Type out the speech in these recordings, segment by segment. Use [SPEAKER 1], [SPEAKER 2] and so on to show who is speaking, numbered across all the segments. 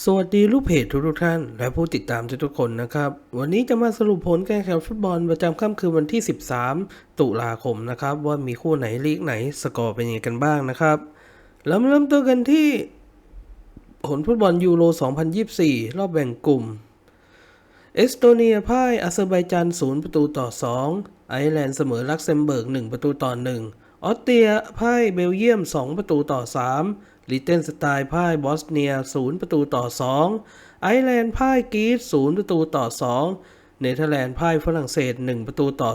[SPEAKER 1] สวัสดีลูกเพจทุกๆท่าน และผู้ติดตามทุกๆคนนะครับ วันนี้จะมาสรุปผลการแข่งฟุตบอลประจำค่ำคืนวันที่ 13 ตุลาคมนะครับ ว่ามีคู่ไหนลีกไหนสกอร์เป็นยังไงกันบ้างนะครับแล้วมาเริ่มต้นกันที่ ผลฟุตบอลยูโร 2024 รอบแบ่งกลุ่ม เอสโตเนียพ่ายอาเซอร์ไบจาน 0 ประตูต่อ 2 ไอร์แลนด์เสมอลักเซมเบิร์ก 1 ประตูต่อ 1 ออสเตรียพ่ายเบลเยียม 2 ประตูต่อ 3 ลิเทนสไตน์พ่ายบอสเนีย 0 ประตูต่อ 2 ไอร์แลนด์พ่ายกรีซ0 ประตูต่อ 2 เนเธอร์แลนด์พ่ายฝรั่งเศส 1 ประตูต่อ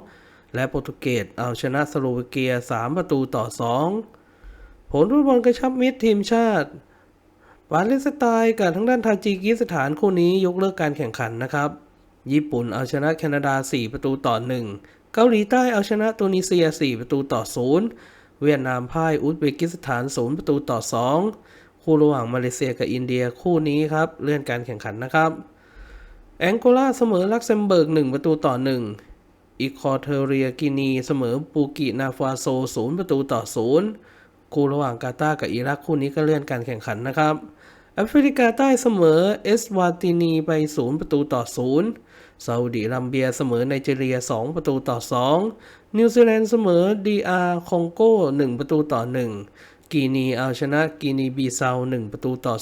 [SPEAKER 1] 2 และโปรตุเกสเอาชนะสโลวาเกีย 3 ประตูต่อ 2 ผลฟุตบอลกระชับมิตรทีมชาติปาเลสไตน์กับทางด้านทาจิกิสถานคู่นี้ยกเลิกการแข่งขันนะครับ ญี่ปุ่นเอาชนะแคนาดา 4 ประตูต่อ 1 เกาหลีใต้เอาชนะตูนิเซีย 4 ประตูต่อ 0 เวียดนามพ่ายอุซเบกิสถาน 0 ประตูต่อ 2 คู่ระหว่างมาเลเซียกับอินเดียคู่นี้ครับ เลื่อนการแข่งขันนะครับ แองโกลาเสมอลักเซมเบิร์ก 1 ประตูต่อ 1 อีควอเทเรียกินีเสมอปูกินาฟาโซ 0 ประตูต่อ 0 คู่ระหว่างกาตาร์กับอิรักคู่นี้ก็เลื่อนการแข่งขันนะครับแอฟริกาใต้เสมอเอสวาตินีไป 0 ประตูต่อ 0 ซาอุดิอาระเบียเสมอไนจีเรีย 2 ประตูต่อ 2 นิวซีแลนด์เสมอดีอาร์คองโก 1 ประตูต่อ 1 กีนีเอาชนะกีนีบีเซา 1 ประตูต่อ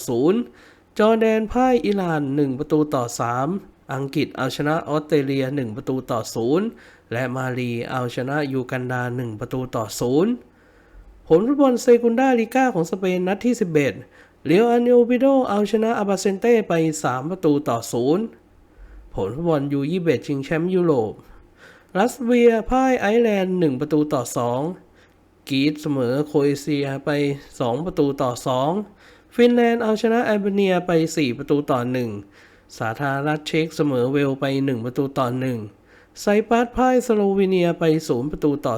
[SPEAKER 1] 0 จอร์แดนพ่ายอิหร่าน 1 ประตูต่อ 3 อังกฤษเอาชนะออสเตรเลีย 1 ประตูต่อ 0 และมาลีเอาชนะยูกันดา 1 ประตูต่อ 0 ผลฟุตบอลเซกุนดาลิก้าของสเปนนัดที่ 11เลียวอันโอบิโดเอาชนะอาบาเซนเต้ไป 3 ประตูต่อ 0 ผลฟุตบอลยูยี่เบชิงแชมป์ยุโรป รัสเวียพ่ายไอร์แลนด์ 1 ประตูต่อ 2กรีซเสมอโครเอเชียไป 2 ประตูต่อ 2 ฟินแลนด์เอาชนะแอลเบเนียไป 4 ประตูต่อ 1 สาธารณรัฐเช็กเสมอเวลไป 1 ประตูต่อ 1 ไซปรัสพ่ายสโลวีเนียไป 0 ประตูต่อ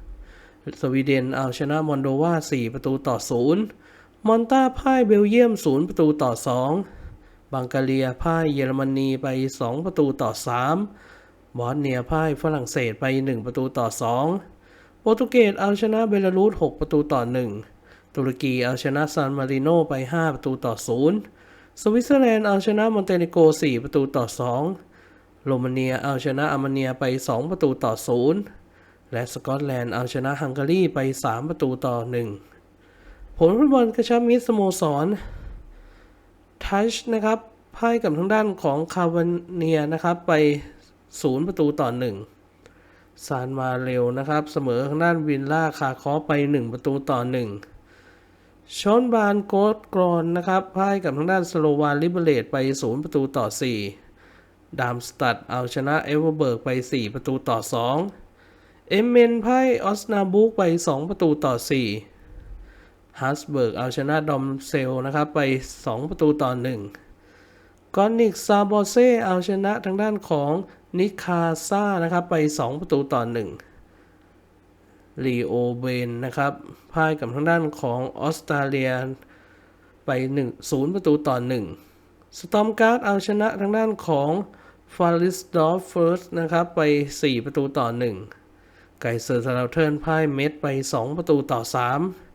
[SPEAKER 1] 3 สวีเดนเอาชนะมอนโดวา 4 ประตูต่อ 0 มอนตาพ่ายเบลเยียม 0 ประตูต่อ 2 บังกาเลียพ่ายเยอรมนีไป 2 ประตูต่อ 3 บอสเนียพ่ายฝรั่งเศสไป 1 ประตูต่อ 2 โปรตุเกสเอาชนะเบลารุส6 ประตูต่อ 1 ตุรกีเอาชนะซานมาริโนไป 5 ประตูต่อ 0 สวิตเซอร์แลนด์เอาชนะมอนเตเนโก4 ประตูต่อ 2 โรมาเนียเอาชนะอาร์เมเนียไป 2 ประตูต่อ 0 และสกอตแลนด์เอาชนะฮังการีไป 3 ประตูต่อ 1 ผลฟุตบอลกระชับมิตรสโมสร ทัชนะครับพ่ายกับทางด้านของคาวันเนียนะครับไป 0 ประตูต่อ 1 ซานมาเรลนะครับ เสมอทางด้านวินล่าคาคอไป 1 ประตูต่อ 1 ชอนบานโกดกรอนนะครับพ่ายกับทางด้านสโลวานลิเบเลตไป 0 ประตูต่อ 4 ดามสตัดเอาชนะเอเวอร์เบิร์กไป 4 ประตูต่อ 2 เอมเมนพ่ายออสนาบุกไป 2 ประตูต่อ 4 ฮัสเบิร์กเอาชนะดอมเซลนะครับ ไป 2 ประตูต่อ1กอนิกซาบอเซเอาชนะทางด้านของนิคาซานะครับ ไป 2 ประตูต่อ1ลีโอเบนนะครับพ่ายกับทางด้านของออสเตรเลียไป1 0ประตูต่อ1สตอมการ์ดเอาชนะทางด้านของฟาริสดอฟเฟิร์สนะครับ ไป 4 ประตูต่อ 1 ไกเซอร์ซาราเทิร์นพ่ายเม็ดไป 2 ประตูต่อ 3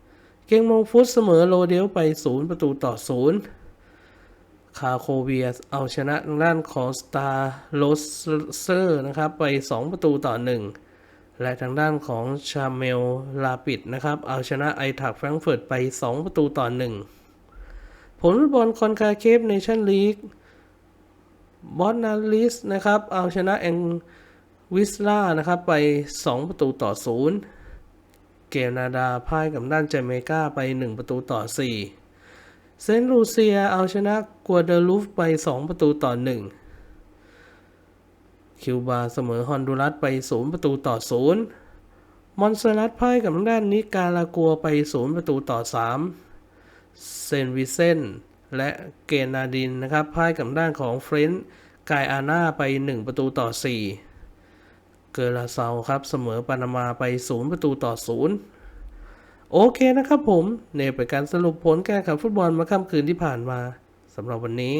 [SPEAKER 1] เกงมงฟุตเสมอโลเดลไป 0 ประตูต่อ 0 คาโคเวียเอาชนะทางด้านของสตาร์โรเซอร์นะครับไป 2 ประตูต่อ 1 และทางด้านของชาเมลลาปิดนะครับเอาชนะไอทักแฟรงเฟิร์ตไป 2 ประตูต่อ 1 ผลฟุตบอลคอนคาเคฟเนชั่นลีกบอสนาลิสนะครับเอาชนะแองวิสลานะครับไป 2 ประตูต่อ 0 เกนาดาพ่ายกับด้านเจเมกาไป 1 ประตูต่อ 4 เซนต์ลูเซียเอาชนะกัวเดลูฟไป 2 ประตูต่อ 1 คิวบาเสมอฮอนดูรัสไป 0 ประตูต่อ 0 มอนเซรัตพ่ายกับด้านนิการากัวไป 0 ประตูต่อ 3 เซนวิเซนและเกนาดินนะครับพ่ายกับด้านของเฟรนซ์กายอาน่าไป 1 ประตูต่อ 4 เกอราเซาครับเสมอปานามาไป 0 ประตูต่อ 0 โอเคนะครับผมเนี่ยเป็นการสรุปผลการแข่งขันฟุตบอลมาค่ำคืนที่ผ่านมาสำหรับวันนี้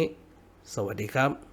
[SPEAKER 1] สวัสดีครับ